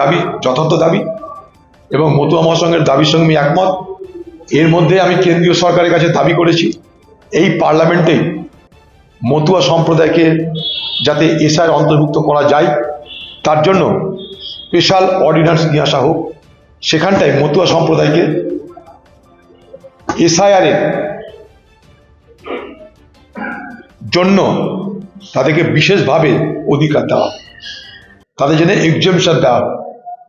দাবি, যথার্থ দাবি, এবং মতুয়া মহাসংঘের দাবির সঙ্গে আমি একমত এর মধ্যে আমি কেন্দ্রীয় সরকারের কাছে দাবি করেছি, এই পার্লামেন্টে মতুয়া সম্প্রদায়কে যাতে এসআর অন্তর্ভুক্ত করা যায়, তার জন্য স্পেশাল অর্ডিন্যান্স নিয়ে আসা হোক সেখানটায় মতুয়া সম্প্রদায়কে এসআইআরের জন্য তাদেরকে বিশেষভাবে অধিকার দেওয়া। তাদের জন্য এক্সামশন দেওয়া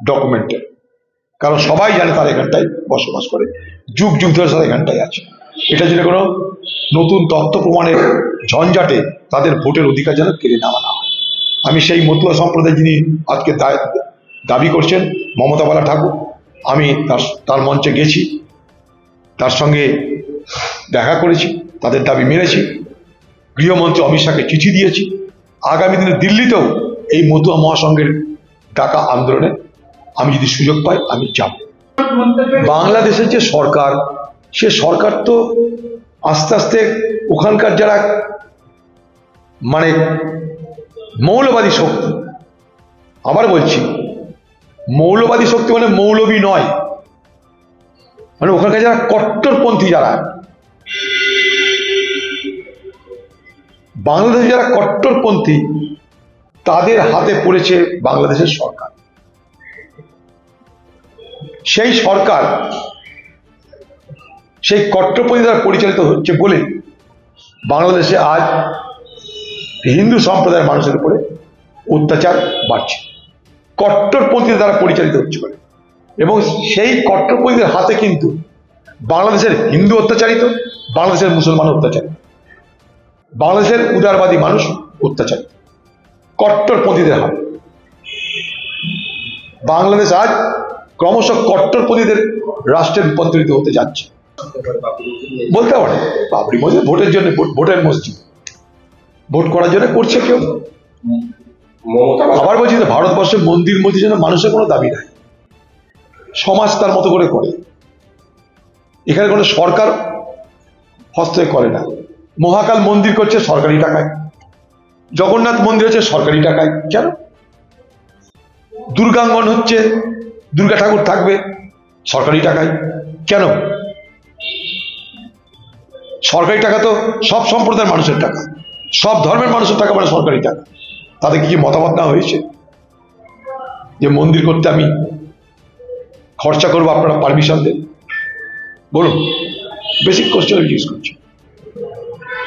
ডকুমেন্টে কারণ সবাই জানে তারা এখানটায় বসবাস করে। যুগ যুগ ধরে তারা এখানটায় আছে। এটা যেন কোনো নতুন তথ্য প্রমাণের ঝঞ্ঝাটে তাদের ভোটের অধিকার যেন কেড়ে নেওয়া না হয়। আমি সেই মতুয়া সম্প্রদায় যিনি আজকে দাবি করছেন মমতা বালা ঠাকুর, আমি তার তার মঞ্চে গেছি, তার সঙ্গে দেখা করেছি, তাদের দাবি মেনেছি, গৃহমন্ত্রী অমিত শাহকে চিঠি দিয়েছি। আগামী দিনে দিল্লিতেও এই মতুয়া মহাসংঘের ডাকা আন্দোলনে আমি যদি সুযোগ পাই, আমি যাব। বাংলাদেশের যে সরকার, সে সরকার তো আস্তে আস্তে ওখানকার যারা মানে মৌলবাদী শক্তি, আবার বলছি, মৌলবাদী শক্তি মানে মৌলবী নয় মানে ওখানকার যারা কট্টরপন্থী যারা বাংলাদেশে যারা কট্টরপন্থী, তাদের হাতে পড়েছে বাংলাদেশের সরকার। সেই সরকার সেই কট্টরপন্থী দ্বারা পরিচালিত হচ্ছে বলে বাংলাদেশে আজ হিন্দু সম্প্রদায়ের মানুষের উপরে অত্যাচার বাড়ছে। কট্টরপন্থী দ্বারা পরিচালিত হচ্ছে বলে। এবং সেই কট্টরপন্থীদের হাতে কিন্তু বাংলাদেশের হিন্দু অত্যাচারিত, বাংলাদেশের মুসলমান অত্যাচারিত, বাংলাদেশের উদারবাদী মানুষ অত্যাচারিত। কট্টরপন্থীদের হাতে। বাংলাদেশ আজ ক্রমশ কট্টরপন্থীদের রাষ্ট্রে রূপান্তরিত হতে যাচ্ছে। বলতে পারে, বাবরি মসজিদ ভোটের জন্য ভোটের মসজিদ। ভোট করার জন্য করছে কেউ? আবার বলছি যে ভারতবর্ষের মন্দির মসজিদ যেন মানুষের কোনো দাবি নাই। সমাজ তার মতো করে করে। এখানে কোনো সরকার হস্তক্ষেপ করে না। মহাকাল মন্দির করছে সরকারি টাকায়। জগন্নাথ মন্দির হচ্ছে সরকারি টাকায়। কেন? দুর্গাঙ্গন হচ্ছে দুর্গা ঠাকুর থাকবে সরকারি টাকায়। কেন? সরকারি টাকা তো সব সম্প্রদায়ের মানুষের টাকা। সব ধর্মের মানুষের টাকা মানে সরকারি টাকা। তাদের কি কি মতামত না হয়েছে? যে মন্দির করতে আমি খরচা করব আপনারা পারমিশন দেন? বলুন। বেসিক কোশ্চেন জিজ্ঞেস করছি।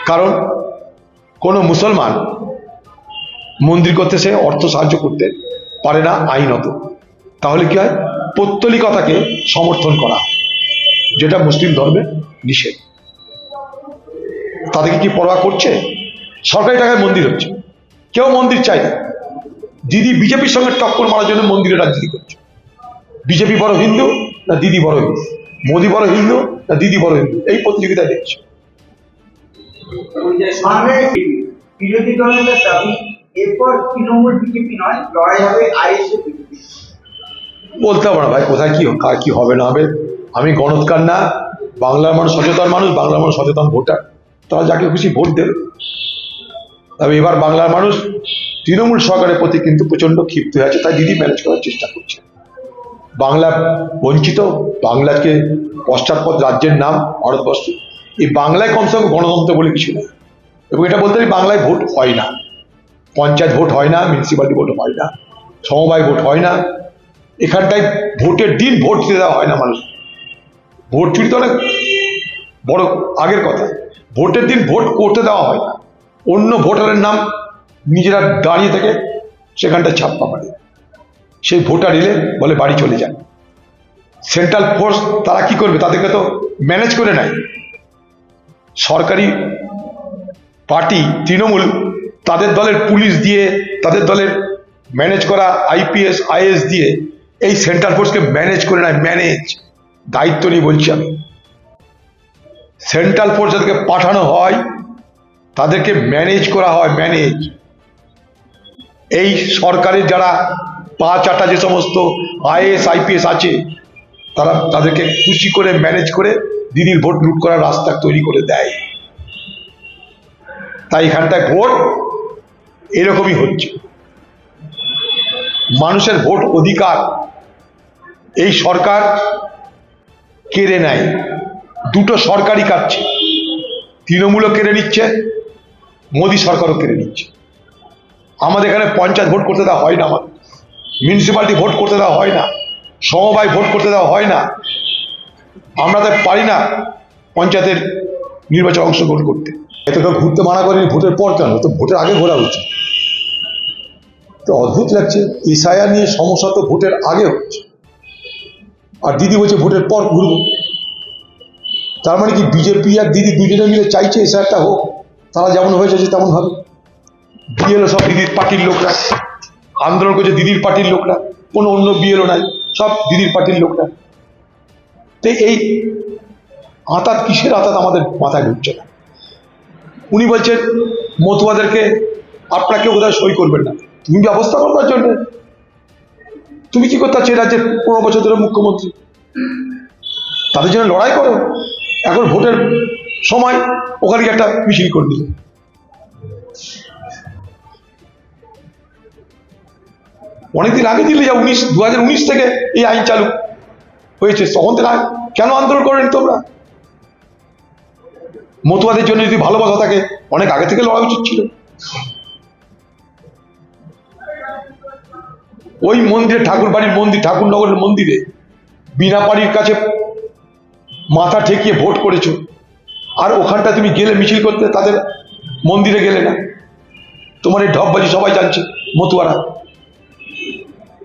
কারণ কোনো মুসলমান মন্দির করতে সে অর্থ সাহায্য করতে পারে না আইনত। তাহলে কি হয়? পৌত্তলিকতাকে সমর্থন করা। যেটা মুসলিম ধর্মে নিষেধ। তাদেরকে কি পরোয়া করছে? সরকারি টাকায় মন্দির হচ্ছে। কেউ মন্দির চাই না। দিদি বিজেপির সঙ্গে টক্কর মারার জন্য মন্দিরে রাজনীতি করছে। বিজেপি বড় হিন্দু না দিদি বড় হিন্দু? মোদি বড় হিন্দু না দিদি বড় হিন্দু? এই প্রতিযোগিতায় দেখছে। বিরোধী দলের দাবি, এরপর তৃণমূল বিজেপি নয়, লড়াই হবে আইএসএ বিজেপি বলতে পারব না, ভাই, কোথায় কি কার কি হবে না হবে। আমি গণৎকার না, বাংলার মানুষ সচেতন মানুষ, বাংলার মানুষ সচেতন ভোটার। তারা যাকে খুশি ভোট দেবে। তবে এবার বাংলার মানুষ তৃণমূল সরকারের প্রতি কিন্তু প্রচণ্ড ক্ষিপ্ত হয়ে আছে, তাই দিদি ম্যানেজ করার চেষ্টা করছে। বাংলা বঞ্চিত, বাংলাকে পশ্চাৎপদ রাজ্যের নাম, ভারতবর্ষ। এই বাংলায় কমসে কম গণতন্ত্র বলে কিছু নেই। এবং এটা বলতে বাংলায় ভোট হয় না। পঞ্চায়েত ভোট হয় না মিউনিসিপ্যালিটি ভোট হয় না। সমবায় ভোট হয় না। এখানটায় ভোটের দিন ভোট দিতে দেওয়া হয় না মানুষ। ভোট চুরি তো অনেক বড় আগের কথা। ভোটের দিন ভোট করতে দেওয়া হয় না। অন্য ভোটারের নাম নিজেরা দাঁড়িয়ে থেকে সেখানটা ছাপ্পা মারে। সেই ভোটার এলে বলে, বাড়ি চলে যান। সেন্ট্রাল ফোর্স তারা কি করবে? তাদেরকে তো ম্যানেজ করে নেয়। সরকারি পার্টি তৃণমূল, তাদের দলের পুলিশ দিয়ে, তাদের দলের ম্যানেজ করা আইপিএস, আইএস দিয়ে এই সেন্ট্রাল ফোর্সকে ম্যানেজ করে নেয় ম্যানেজ দায়িত্ব নিয়ে বলছি আমি। সেন্ট্রাল ফোর্স যাদেরকে পাঠানো হয়, তাদেরকে ম্যানেজ করা হয় ম্যানেজ এই সরকারের যারা পা আটা যে সমস্ত আইএস আইপিএস আছে, তারা, তাদেরকে খুশি করে ম্যানেজ করে দিদির ভোট লুট করার রাস্তা তৈরি করে দেয়। তাই এখানটায় ভোট এরকমই হচ্ছে। মানুষের ভোট অধিকার এই সরকার কেড়ে নেয়। দুটো সরকারই কাটছে। তৃণমূলও কেড়ে নিচ্ছে, মোদী সরকারও কেড়ে নিচ্ছে। আমাদের এখানে পঞ্চায়েত ভোট করতে দেওয়া হয় না আমাদের। মিউনিসিপ্যালিটি ভোট করতে দেওয়া হয় না। সমবায় ভোট করতে দেওয়া হয় না। আমরা তো পারি না পঞ্চায়েতের নির্বাচনে অংশগ্রহণ করতে। এতে কেউ ঘুরতে মানা করেনি ভোটের পর কেন? তো ভোটের আগে ঘোরা উচিত। তো অদ্ভুত লাগছে, ইসায়া নিয়ে সমস্যা তো ভোটের আগে হচ্ছে। আর দিদি বলছে ভোটের পর ঘুরবো। তার মানে কি বিজেপি আর দিদি দুজনে মিলে চাইছে এসে একটা হোক, তারা যেমন হয়েছে তেমন হবে। বিএলও সব দিদির পার্টির লোকরা, আন্দোলন করছে দিদির পার্টির লোকরা, কোনো অন্য বিএলও নাই, সব দিদির পার্টির লোকরা। তো এই আতাত কিসের আতাত আমাদের মাথায় ঢুকছে না। উনি বলছেন, মতুয়াদেরকে আপনাকে বোধহয় সই করবেন না। তুমি ব্যবস্থা করবার জন্য তুমি কি করতে চাচ্ছ রাজ্যের পনেরো বছর ধরে মুখ্যমন্ত্রী? তাদের জন্য লড়াই করো। এখন ভোটের সময়, ওখানে একটা মিছিল করে দিল। অনেকদিন আগে দিলে যা উনিশ দু থেকে এই আইন চালু হয়েছে। তখন থেকে কেন আন্দোলন করেন তোমরা? মতুয়াদের জন্য যদি ভালোবাসা থাকে, অনেক আগে থেকে লড়া উচিত ছিল। ওই মন্দিরে ঠাকুর বাড়ির মন্দির, ঠাকুরনগরের মন্দিরে, বিনা পাড়ির কাছে মাথা ঠেকিয়ে ভোট করেছ। আর ওখানটা তুমি গেলে মিছিল করতে, তাদের মন্দিরে গেলে না। তোমার এই ঢপবাজি সবাই জানছে, মতুয়ারা।